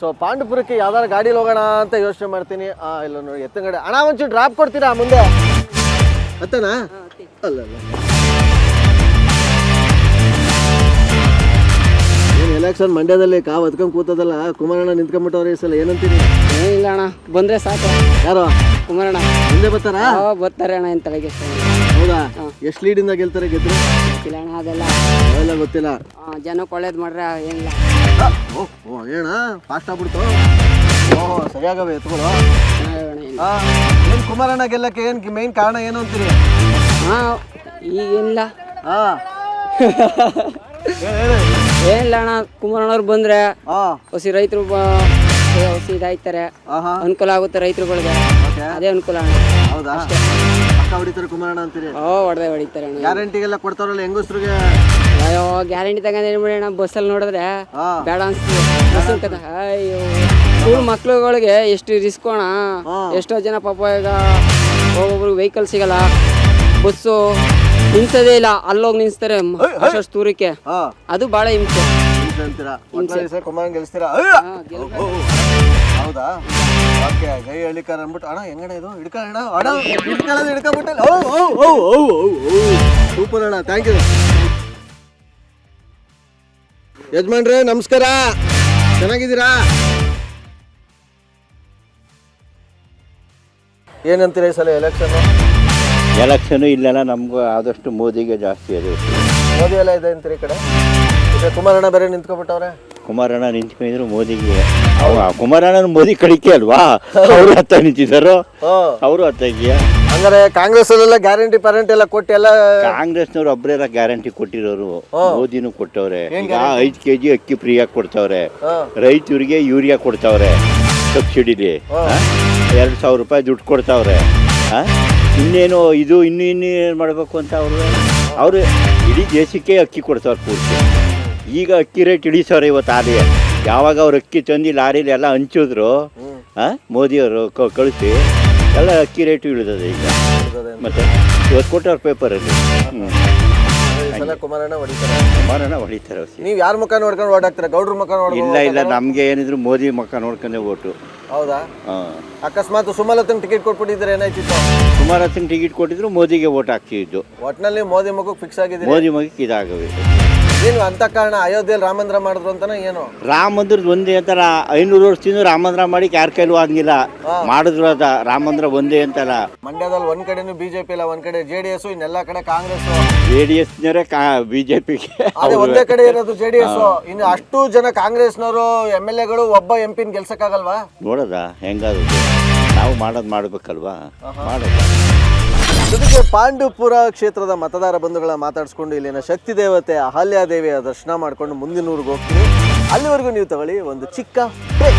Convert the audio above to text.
So ಪಾಂಡುಪುರಕ್ಕೆ ಯಾವ್ದಾರು ಗಾಡಿಲಿ ಹೋಗೋಣ ಅಂತ ಯೋಚನೆ ಮಾಡ್ತೀನಿ. ಆ ಇಲ್ಲ ನೋಡಿ ಎತ್ತಂಗಡೆ. ಹಣ ಅಣ್ಣ ಒಂಚೂರು ಡ್ರಾಪ್ ಕೊಡ್ತೀರಾ ಮುಂದೆ? ಅತ್ತನಾ ಅಲ್ಲ ಏನು ಎಲೆಕ್ಷನ್ ಮಂಡ್ಯದಲ್ಲಿ ಕಾವು ಹತ್ಕೊಂಡ್ ಕೂತದಲ್ಲ ಕುಮಾರಣ್ಣ ನಿಂತ್ಕೊಂಡ್ಬಿಟ್ಟವ್ರೆ ಈ ಸಲ ಏನಂತೀರಿ? ಏನಿಲ್ಲ ಅಣ್ಣ ಬಂದ್ರೆ ಸಾಕು. ಯಾರು? ಕುಮಾರಣ್ಣ. ಮುಂದೆ ಬರ್ತಾರಾ? ಬರ್ತಾರೆ ಅಣ್ಣ ಎಂತ ತಲೆಗೆ. ಹೌದಾ? ಎಷ್ಟು ಲೀಡಿಂದ ಗೆಲ್ತಾರೆ ಗೆದ್ರು? ಇಲ್ಲ ಅಣ್ಣ ಅದೆಲ್ಲ. ಅವೆಲ್ಲ ಗೊತ್ತಿಲ್ಲ. ಆ, ಜನಕ್ಕೆ ಒಳ್ಳೇದು ಮಾಡ್ರೆ ಏನಿಲ್ಲ. ಓ ಏನ? ಫಾಸ್ಟ್ ಆಗ್ಬಿಡ್ತು. ಓಹೋ ಸರಿಯಾಗವೆ ಎತ್ಕೊಳ್ಳೋ. ಏನ್ ಕುಮಾರಣ್ಣ ಗೆಲ್ಲಕ್ಕೆ ಏನು ಮೇನ್ ಕಾರಣ ಏನು ಅಂತೀರಿ? ಹಾಂ ಈಗೇನಿಲ್ಲ ಹಾ. ಏನಿಲ್ಲ ಅಣ್ಣ ಕುಮಾರಣ್ಣವ್ರು ಬಂದ್ರೆ ಆ, ಹೊಸಿ ರೈತರು ಹೊಸಿ ಇದಾಯ್ತಾರೆ. ಆಹಾ. ಅನುಕೂಲ ಆಗುತ್ತೆ ರೈತರುಗಳಿಗೆ. ಓಕೆ ಅದೇ ಅನುಕೂಲ ಅಣ್ಣ. ಹೌದಾ? ಪಕ್ಕ ಹೊಡಿತಾರೆ ಕುಮಾರಣ್ಣ ಅಂತೀರಿ? ಓ ಹೊಡೆದೇ ಹೊಡಿತಾರೆ ಅಣ್ಣ. ಗ್ಯಾರಂಟಿಗೆಲ್ಲ ಕೊಡ್ತಾರಲ್ಲ ಹೆಂಗಸ್ರಿಗೆ? ಅಯ್ಯೋ ಗ್ಯಾರಂಟಿ ತಗೊಂಡು ಬಿಡಿ ಅಣ್ಣ ಬಸ್ಸಲ್ಲಿ ನೋಡಿದ್ರೆ ಹಾ. ಬೇಡ ಅನ್ಸ್ತೀವಿ ಬಸ್ ಕದ ಅಯ್ಯೋ ಸ್ಕೂಲ್ ಮಕ್ಳುಗಳಿಗೆ ಎಷ್ಟು ರಿಸ್ಕ್ ಅಣ್ಣ. ಹಾ. ಎಷ್ಟೋ ಜನ ಪಾಪ ಈಗ ಒಬ್ಬೊಬ್ರು ವೆಹಿಕಲ್ ಸಿಗಲ್ಲ. ಬಸ್ಸು ನಿಲ್ಸೋದೇ ಇಲ್ಲ. ಅಲ್ಲೋಗಿ ನಿಲ್ಸ್ತಾರೆ ಅಷ್ಟು ದೂರಕ್ಕೆ. ಹಾ. ಅದು ಭಾಳ ಹಿಂಸೆ. ಹಿಂಸೆ ಅಂತೀರಾ? ಒಟ್ನಲ್ಲಿ ಸರ್ ಕುಮಾರಣ್ಣ ಗೆಲ್ಸ್ತೀರಾ? ಹಾ, ಗೆಲ್- ಓ, ಓ. ಹೌದಾ? ಓಕೆ ಕೈ ಹಳ್ಳಿಕಾರ ಅಂದ್ಬಿಟ್ಟು ಅಣ್ಣ ಹೆಂಗಣ ಇದು? ಹಿಡ್ಕೊಳ್ಳೋಣ ಅಣ್ಣ ಹಿಡ್ಕೊಳ್ಳೋದು ಹಿಡ್ಕೊಂಬಿಟ್ಟಲ್ಲ ಓ ಓ ಓ ಓ ಓ ಸೂಪರ್ ಅಣ್ಣ ಥ್ಯಾಂಕ್ ಯು ಯಜಮಾನ್ರೆ ನಮಸ್ಕಾರ. ಚೆನ್ನಾಗಿದ್ದೀರಾ? ಏನಂತೀರ ಈ ಸಲ ಎಲೆಕ್ಷನ್ ಎಲೆಕ್ಷನು ಇಲ್ಲೆಲ್ಲ ನಮಗೂ ಆದಷ್ಟು ಮೋದಿಗೆ ಜಾಸ್ತಿ ಇದೆ. ಮೋದಿ ಎಲ್ಲ ಇದೆ ಅಂತೀರಿ ಈ ಕಡೆ? ಕುಮಾರಣ್ಣ ಬೇರೆ ನಿಂತ್ಕೊಬಿಟ್ಟವ್ರೆ ಕುಮಾರಣ್ಣ ನಿಂತ್ಕೊಂಡಿದ್ರು ಮೋದಿಗೆ. ಅವ ಕುಮಾರಣ್ಣನ ಮೋದಿ ಕಡಿಕೆ ಅಲ್ವಾ? ಅವರು ಹತ್ತ ನಿಂತಿದ್ದಾರೋ? ಅವರು ಹತ್ತ ಇದೆಯಾ? ಹಂಗಾರೆ ಕಾಂಗ್ರೆಸ್ ಅಲ್ಲೆಲ್ಲ ಗ್ಯಾರಂಟಿ ಪ್ಯಾರಂಟಿ ಎಲ್ಲ ಕೊಟ್ಟು ಎಲ್ಲ ಕಾಂಗ್ರೆಸ್ನವ್ರು ಒಬ್ಬರೆಲ್ಲ ಗ್ಯಾರಂಟಿ ಕೊಟ್ಟಿರೋರು. ಮೋದಿನು ಕೊಟ್ಟವ್ರೆ. ಈಗ ಐದು ಕೆ ಜಿ ಅಕ್ಕಿ ಫ್ರೀಯಾಗಿ ಕೊಡ್ತಾವ್ರೆ. ರೈತರಿಗೆ ಯೂರಿಯಾ ಕೊಡ್ತಾವ್ರೆ. ಸಬ್ಸಿಡಿಲಿ. ಎರಡು ಸಾವಿರ ರೂಪಾಯಿ ದುಡ್ಡು ಕೊಡ್ತಾವ್ರೆ. ಆ? ಇನ್ನೇನು ಇದು ಇನ್ನೂ ಇನ್ನೂ ಏನು ಮಾಡಬೇಕು ಅಂತ ಅವರು ಅವರು ಇಡೀ ದೇಶಕ್ಕೆ ಅಕ್ಕಿ ಕೊಡ್ತಾವ್ರೆ ಪೂರ್ತಿ. ಈಗ ಅಕ್ಕಿ ರೇಟ್ ಇಳಿಸೋರು ಇವತ್ತು ಆದೇ ಯಾವಾಗ ಅವ್ರು ಅಕ್ಕಿ ತಂದು ಲಾರಿಲಿ ಎಲ್ಲ ಹಂಚಿದ್ರು ಹಾಂ? ಮೋದಿಯವರು ಕಳಿಸಿ ಎಲ್ಲ ಅಕ್ಕಿ ರೇಟು ಇಳಿದದೆ ಈಗ. ಮತ್ತೆ ಇವತ್ತು ಕೊಟ್ಟವ್ರ ಪೇಪರಲ್ಲಿ ಹ್ಞೂ ಕುಮಾರಣ್ಣ ಹೊಡಿತಾರೆ. ಕುಮಾರಣ್ಣ ಹೊಡಿತಾರೆ ನೀವು ಯಾರ ಮುಖ ನೋಡ್ಕೊಂಡು ಓಡಾಕ್ತೀರಾ ಗೌಡ್ರ ಮುಖ ನೋಡಿ ಇಲ್ಲ ಇಲ್ಲ ನಮಗೆ ಏನಿದ್ರು ಮೋದಿ ಮುಖ ನೋಡ್ಕೊಂಡೆ ಓಟು. ಹೌದಾ? ಅಕಸ್ಮಾತ್ ಸುಮಲತನ್ ಟಿಕೆಟ್ ಕೊಟ್ಬಿಟ್ಟಿದ್ರೆ ಏನಾಯ್ತಿತ್ತು ಕುಮಾರಸ್ವಾಮಿ ಟಿಕೆಟ್ ಕೊಟ್ಟಿದ್ರು ಮೋದಿಗೆ ಓಟ್ ಹಾಕ್ತಿದ್ದು. ಒಟ್ನಲ್ಲಿ ಮೋದಿ ಮುಖಕ್ಕೆ ಫಿಕ್ಸ್ ಆಗಿದೆ ಮೋದಿ ಮಗಕ್ಕೆ ಇದಾಗವೆ ಏನು ಅಂತ ಕಾರಣ ಅಯೋಧ್ಯೆಯಲ್ಲಿ ರಾಮ ಮಂದಿರ ಮಾಡಿದ್ರು ಅಂತಾನೆ ಏನು? ರಾಮ ಮಂದಿರದ ಒಂದೇ ಅಂತಾರ ಐನೂರು ವರ್ಷದಿಂದ ರಾಮ ಮಂದಿರ ಮಾಡಿ ಯಾರ ಕೈಲೂ ಆಗಿಲ್ಲ ಮಾಡಿದ್ರು ಅದ ರಾಮ ಮಂದಿರ ಒಂದೇ ಅಂತಲ್ಲ ಮಂಡ್ಯದಲ್ಲಿ ಒಂದ್ ಕಡೆನು ಬಿಜೆಪಿ ಇಲ್ಲ ಒಂದ್ ಕಡೆ ಜೆ ಡಿ ಎಸ್ ಇನ್ನೆಲ್ಲ ಕಡೆ ಕಾಂಗ್ರೆಸ್. ಜೆ ಡಿ ಎಸ್ನವರೇ ಕಾ ಬಿ ಅದೇ ಒಂದೇ ಕಡೆ ಇರೋದು ಜೆ ಡಿ ಎಸ್ ಇನ್ನು ಅಷ್ಟು ಜನ ಕಾಂಗ್ರೆಸ್ನವರು ಎಂ ಎಲ್ ಎಗಳು ಒಬ್ಬ ಎಂ ಪಿನ ಗೆಲ್ಸಕ್ಕಾಗಲ್ವಾ? ನೋಡೋದ ಹೆಂಗಾದ್ರು ನಾವು ಮಾಡೋದು ಮಾಡಬೇಕಲ್ವಾ? ಮಾಡೋದು. ಜೊತೆಗೆ ಪಾಂಡುಪುರ ಕ್ಷೇತ್ರದ ಮತದಾರ ಬಂಧುಗಳ ಮಾತಾಡಿಸ್ಕೊಂಡು ಇಲ್ಲಿನ ಶಕ್ತಿ ದೇವತೆ ಅಹಲ್ಯಾದೇವಿಯ ದರ್ಶನ ಮಾಡ್ಕೊಂಡು ಮುಂದಿನ ಊರಿಗೆ ಹೋಗ್ತೀವಿ ಅಲ್ಲಿವರೆಗೂ ನೀವು ತಗೊಳ್ಳಿ ಒಂದು ಚಿಕ್ಕ break.